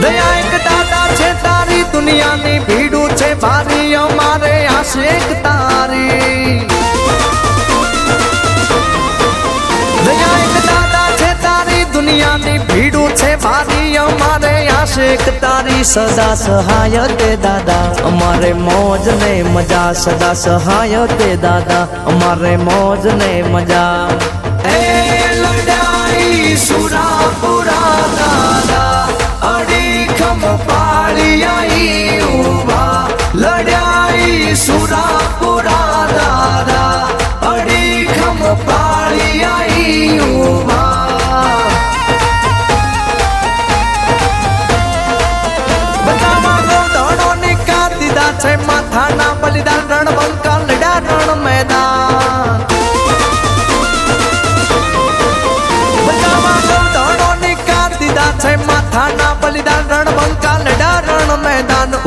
દયા એક દાદા છે, તારી દુનિયાની ભીડું છે ભારી અમારે આશેક તારી. દયા એક દાદા છે, તારી દુનિયાની ભીડું છે ભારી અમારે આશેક તારી. સદા સહાય તે દાદા, અમારે મોજ ને મજા. સદા સહાય તે દાદા, અમારે મોજ ને મજા. એ લડાઈ સુરાપુરા અડીખમ પાળી આઈ ઊભા લડાઈ સુરાપુરા દીધા છે માથાના બલિદાન રણબંકા લડ્યા રણ મેદાન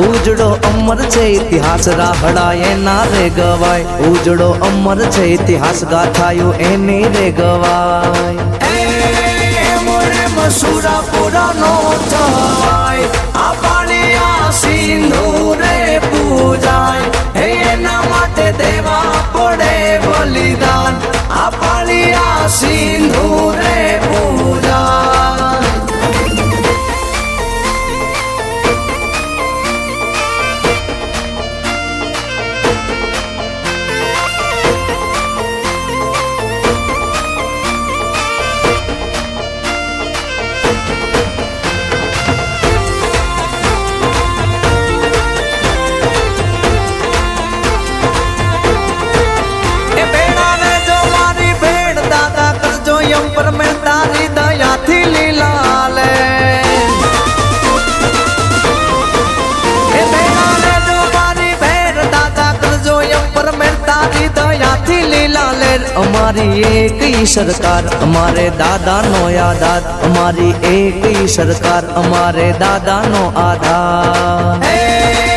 ઉજળો અમર છે ઇતિહાસ રાહડા એના રે ગવાય. ઉજળો અમર છે ઇતિહાસ ગાથાયું એની રે ગવાય. મસુરા પુરાનો થાય અમારી એક ઈ સરકાર અમારે દાદાનો આધાર. અમારી એક ઈ સરકાર અમારે દાદાનો આધાર.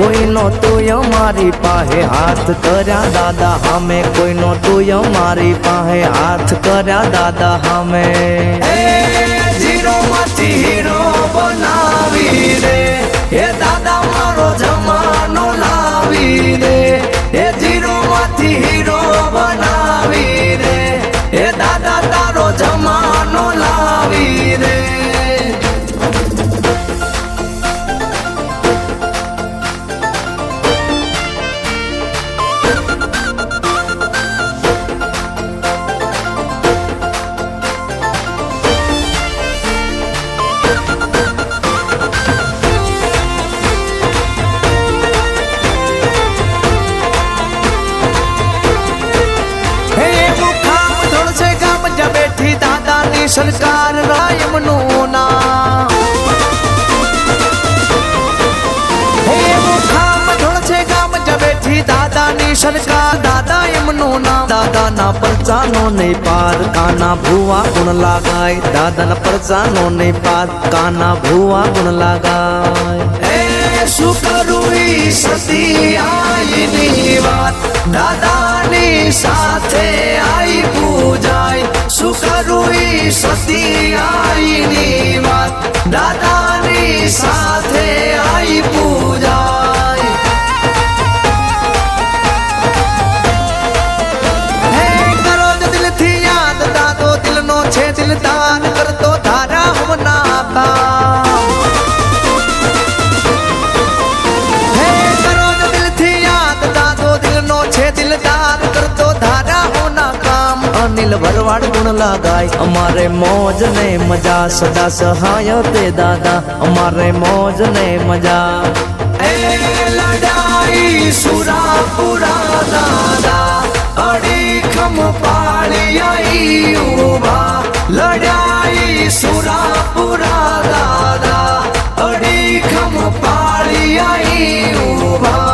કોઈનો તું અમારી પાસે હાથ કર્યા દાદા, અમે કોઈનો તું અમારી પાસે હાથ કર્યા દાદા, અમે. જીરો માંથી દાદાની સરકાર રાયમનું બેઠી દાદાની સરકાર. દાદા એમનું નામ દાદાના પરચાનો નહીં પાર. કાના ભુવા ગુણ લાગાય, દાદાના પરચાનો નહીં પાર. કાના ભુવા ગુણ લાગાય. એ શું કરું સતી આઈની વાત, દાદાની સાથે આઈ શું કરું સતી આઈની વાત દાદાની સાથે આઈ પૂજાય. હે કરો દિલથી યાદ દાદો દિલનો છે દિલદાર કરતો ધારા હમના બા હે કરો દિલથી યાદ દાદો દિલનો છે દિલદાર કરતો ધારા હોના કામ. અનિલ ભરવાડ લગાય. અમારે મોજ ને મજા, સદા સહાય તે દાદા. અમારે મોજ ને મજા. એ લડાઈ સુરાપુરા દાદા. અડીખમ ખમ પાળિયાઈ ઊભા લડાઈ સુરાપુરા દાદા. અડી ખમ પાળિયાઈ ઊભા